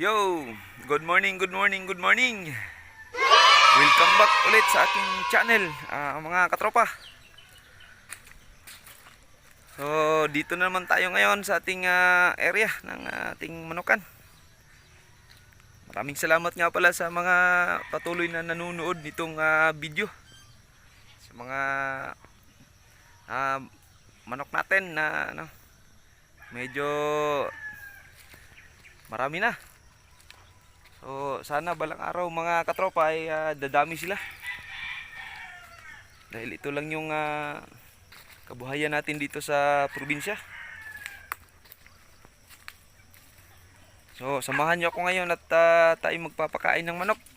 Yo, good morning, good morning, good morning. Welcome back ulit sa aking channel, ah, mga katropa. So, dito na naman tayo ngayon sa ating ah, area ng ating manukan. Maraming salamat nga pala sa mga patuloy na nanonood nitong ah, video. Sa mga ah, manok natin na ano, medyo marami na. So, sana balang araw mga katropa ay ah, dadami sila. Dahil ito lang yung ah, kabuhayan natin dito sa probinsya. So, samahan niyo ako ngayon at ah, tayo magpapakain ng manok.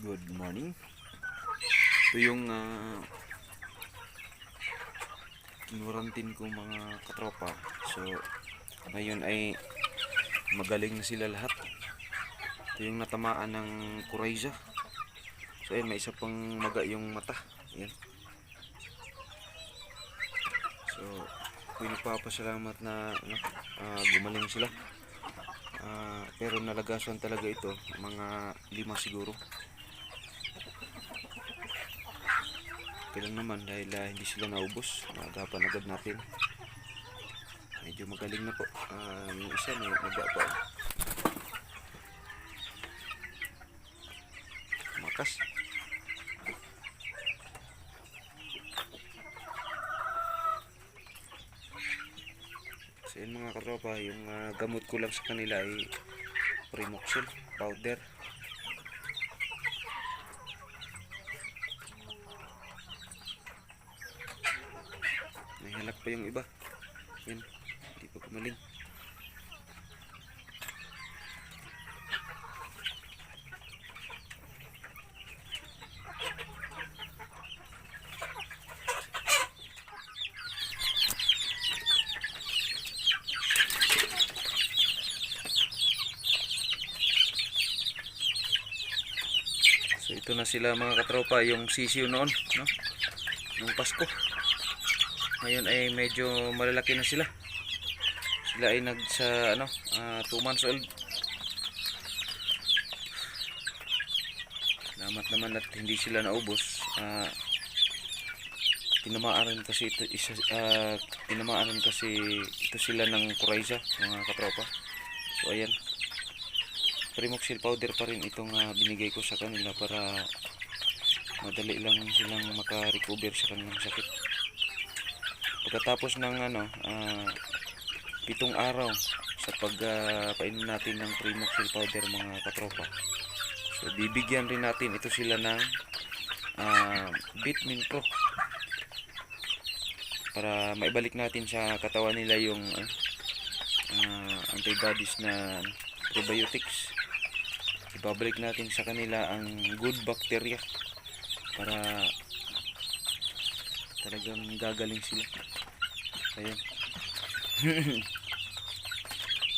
Good morning. Ito yung uh, kinurantin ko mga katropa. So, ngayon ay magaling na sila lahat. Ito yung natamaan ng Kuraiza. So, ayun, may isa pang maga yung mata. Ayan. So, ako'y nagpapasalamat na ano, ah, gumaling sila. Ah, pero nalagasan talaga ito, mga lima siguro. Kailan naman dahil ah, hindi sila naubos, naagapan agad natin. Medyo magaling na po. Ah, yung isa may maga pa. Makas. So yun mga katropa, yung ah, gamot ko lang sa kanila ay Primoxil powder. May halak pa yung iba. Yan, hindi pa kumaling. So ito na sila mga katropa, yung sisiw noon, no? Nung Pasko. Ngayon ay medyo malalaki na sila. Sila ay nag sa ano, 2 months old. Salamat naman at hindi sila naubos. Ah tinamaan kasi ito isa ah, tinamaan kasi ito sila ng Kuraiza mga katropa. So ayan. Primoxil powder pa rin itong ah, binigay ko sa kanila para madali lang silang maka-recover sa kanilang sakit. Pagkatapos ng ano, ah, pitong araw sa pagpainom natin ng Primoxil powder mga katropa. So bibigyan rin natin ito sila ng ah, Bitmin Pro para maibalik natin sa katawan nila yung ah, ah, antibodies na probiotics ibabalik natin sa kanila ang good bacteria para talagang gagaling sila. Ayan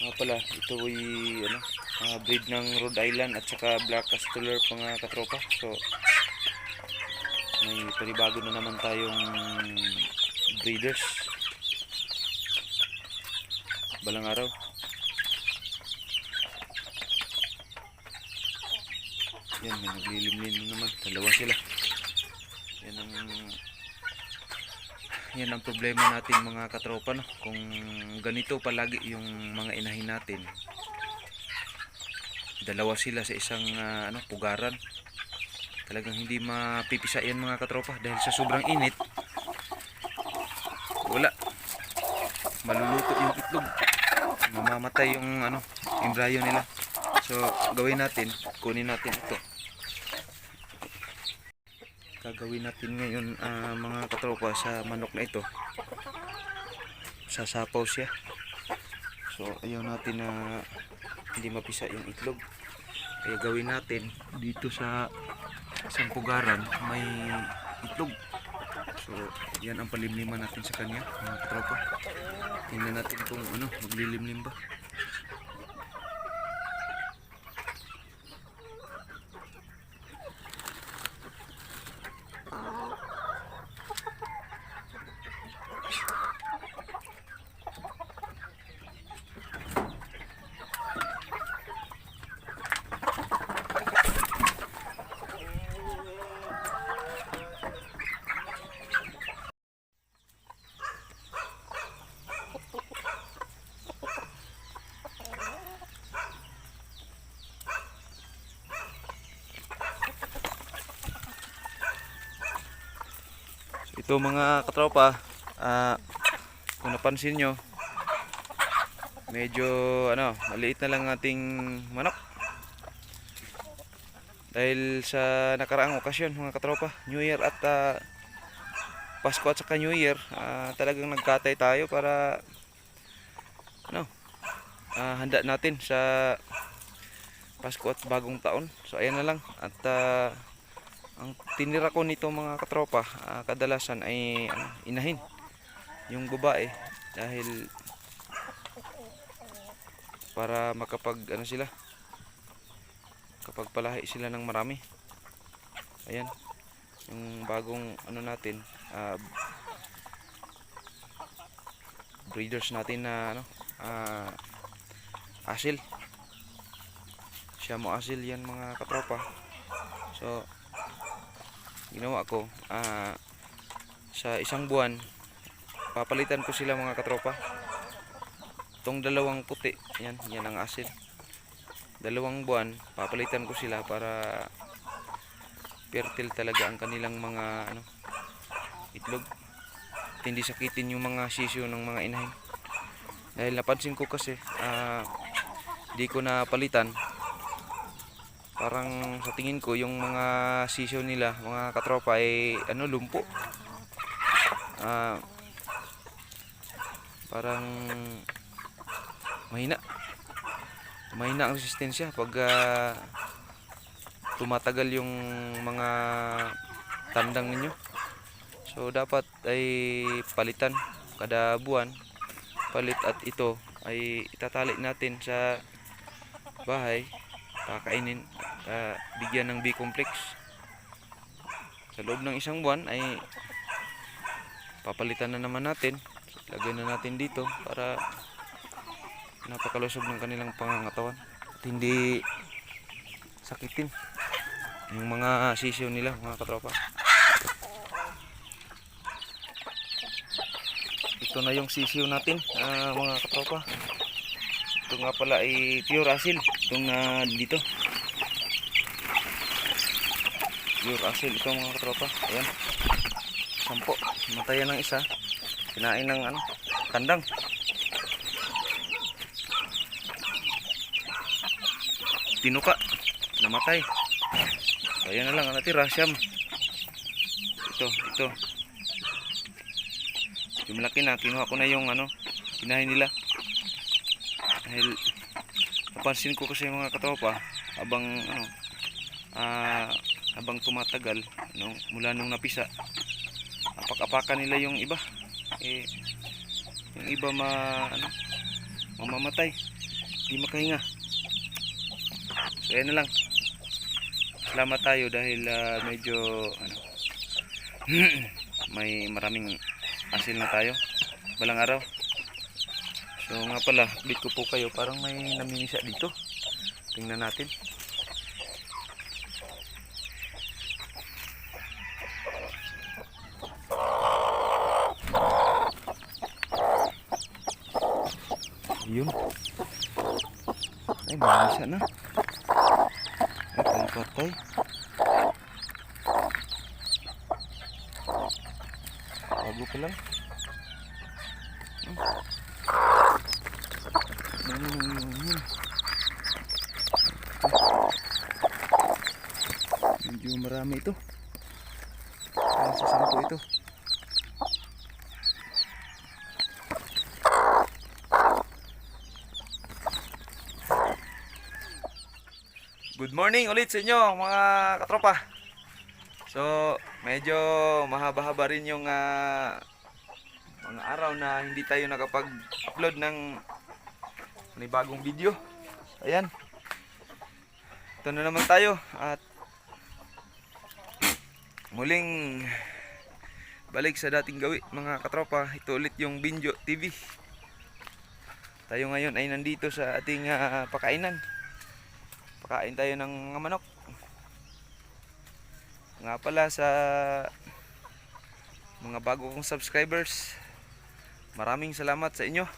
nga pala ito ay ano ah, breed ng Rhode Island at saka Black Castellar mga katropa. So may panibago na naman tayong breeders. Balang araw. Yan may naglilimlim na naman. Dalawa sila. Yan ang yan ang problema natin mga katropa no? Kung ganito palagi yung mga inahin natin. Dalawa sila sa isang ah, ano pugaran. Talagang hindi mapipisa yan mga katropa dahil sa sobrang init wala. Maluluto yung itlog. Mamamatay yung ano embryo nila. So gawin natin kunin natin ito gagawin natin ngayon ah, mga katropa sa manok na ito. Sasapaw siya. So ayaw natin na hindi mapisa yung itlog. Kaya gawin natin dito sa isang pugaran may itlog. So yan ang palimliman natin sa kanya mga katropa. Tingnan natin kung ano maglilimlim ba Ito mga katropa, ah, kung napansin nyo, medyo ano, maliit na lang ating manok. Dahil sa nakaraang okasyon mga katropa, New Year at ah, Pasko at saka New Year, ah, talagang nagkatay tayo para ano, ah, handa natin sa Pasko at bagong taon. So ayan na lang at ah, ang tinira ko nito mga katropa ah, kadalasan ay ano, inahin yung babae dahil para makapag ano sila kapag palahi sila ng marami. Ayan yung bagong ano natin ah, breeders natin na ano ah, asil. Siya mo asil yan mga katropa. So ginawa ko ah, sa isang buwan papalitan ko sila mga katropa. Itong dalawang puti yan, yan ang asin. Dalawang buwan papalitan ko sila para fertile talaga ang kanilang mga ano, itlog. At hindi sakitin yung mga sisyo ng mga inahin. Dahil napansin ko kasi ah, di ko na palitan parang sa tingin ko yung mga sisyo nila mga katropa ay ano lumpo. Ah, parang mahina. Mahina ang resistensya pag ah, tumatagal yung mga tandang ninyo. So dapat ay palitan. Kada buwan palit at ito ay itatali natin sa bahay kakainin uh, bigyan ng B-complex. Sa loob ng isang buwan ay papalitan na naman natin. Lagay na natin dito para napakalusog ng kanilang pangangatawan. At hindi sakitin yung mga sisyo nila mga katropa. Ito na yung sisiyo natin ah, mga katropa. Ito nga pala ay pure asil. Itong na dito. Pure asil ito mga katropa. Ayan. Sampo. Matayan ng isa. Kinain ng ano, kandang. Tinuka. Namatay. Ayan na lang ang natira. Siyam. Ito, ito. Yung na. Kinuha ko na yung ano, kinain nila. Dahil napansin ko kasi mga katropa habang ano ah habang tumatagal no, mula nung napisa apak-apakan nila yung iba eh yung iba ma ano mamamatay di makahinga so ayan na lang salamat tayo dahil ah, medyo ano may maraming asil na tayo balang araw So nga pala, update ko po kayo. Parang may naminisa dito. Tingnan natin. Yun. Naminisa na. Ay, patay-patay. Bago pa lang. Medyo marami ito. Parang sa sampo ito. Good morning ulit sa inyo mga katropa. So, medyo mahaba-haba rin yung ah, mga araw na hindi tayo nakapag-upload ng bagong video. Ayan. Ito na naman tayo at muling balik sa dating gawi mga katropa. Ito ulit yung Binjo TV. Tayo ngayon ay nandito sa ating ah, pakainan. Pakain tayo ng manok. Nga pala sa mga bago kong subscribers. Maraming salamat sa inyo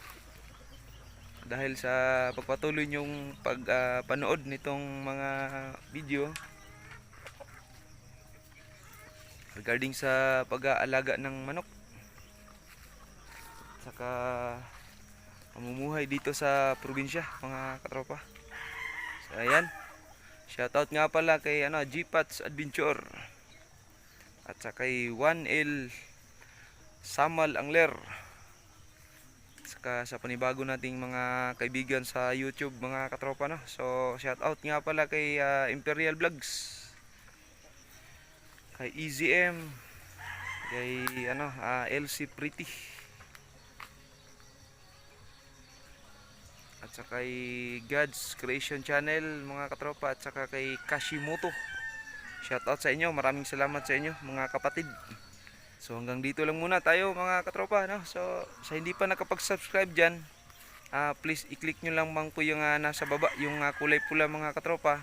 dahil sa pagpatuloy niyong pagpanood nitong mga video regarding sa pag-aalaga ng manok saka pamumuhay dito sa probinsya mga katropa so ayan shoutout nga pala kay ano, Gpats Adventure at saka kay 1L Samal Angler saka sa panibago nating mga kaibigan sa YouTube mga katropa no. So shout out nga pala kay ah, Imperial Vlogs. Kay EZM, kay ano ah, LC Pretty. At kay God's Creation Channel mga katropa at saka kay Kashimoto. Shout out sa inyo, maraming salamat sa inyo mga kapatid. So hanggang dito lang muna tayo mga katropa no. So sa hindi pa nakapag-subscribe diyan, ah please i-click nyo lang bang po yung ah, nasa baba, yung ah, kulay pula mga katropa.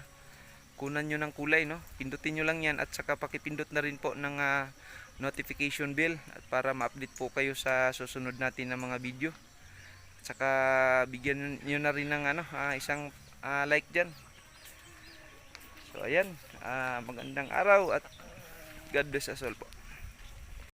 Kunan nyo ng kulay no. Pindutin nyo lang 'yan at saka pakipindot na rin po ng ah, notification bell at para ma-update po kayo sa susunod natin na mga video. Saka bigyan nyo na rin ng ano, ah, isang ah, like diyan. So ayan, ah, magandang araw at God bless us all po.